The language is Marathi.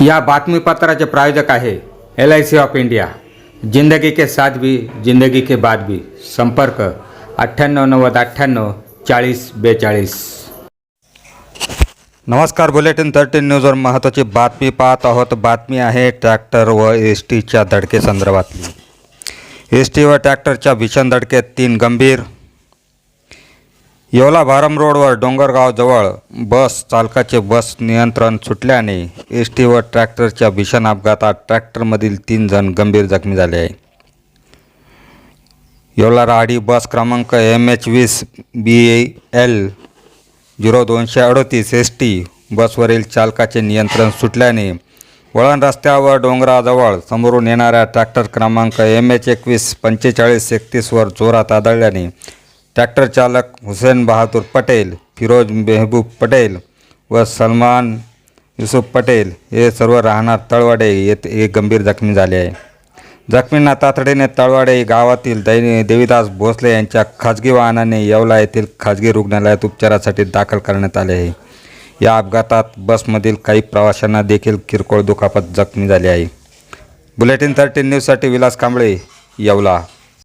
या बातमीपत्राचे प्रायोजक आहे L I C of India जिंदगी के साथ भी जिंदगी के बाद भी. संपर्क अठ्ठ्याण्णव नव्वद अठ्ठ्याण्णव चाळीस बेचाळीस. नमस्कार बुलेटिन थर्टीन न्यूजवर महत्त्वाची बातमी पाहत आहोत. बातमी आहे ट्रॅक्टर व एस टीच्या धडकेसंदर्भातली. एस टी व ट्रॅक्टरच्या भीषण धडकेत तीन गंभीर येवला भारम रोडवर डोंगरगावजवळ बस चालकाचे बस नियंत्रण सुटल्याने एस टी व ट्रॅक्टरच्या भीषण अपघातात ट्रॅक्टरमधील तीन जण गंभीर जखमी झाले. आहे येवला राहाडी बस क्रमांक एम एच वीस बी एल झिरो दोनशे अडतीस एस टी बसवरील चालकाचे नियंत्रण सुटल्याने वळण रस्त्यावर डोंगराजवळ समोरून येणाऱ्या ट्रॅक्टर क्रमांक एम एच एकवीस पंचेचाळीस एकतीसवर जोरात आदळल्याने ट्रॅक्टर चालक हुसेन बहादूर पटेल फिरोज मेहबूब पटेल व सलमान युसुफ पटेल हे सर्व राहणार तळवाडे येथे हे गंभीर जखमी झाले आहे. जखमींना तातडीने तळवाडे गावातील दै देवीदास भोसले यांच्या खाजगी वाहनाने येवला येथील खाजगी रुग्णालयात उपचारासाठी दाखल करण्यात आले आहे. या अपघातात बसमधील काही प्रवाशांना देखील किरकोळ दुखापत जखमी झाली आहे. बुलेटिन थर्टीन न्यूजसाठी विलास कांबळे येवला.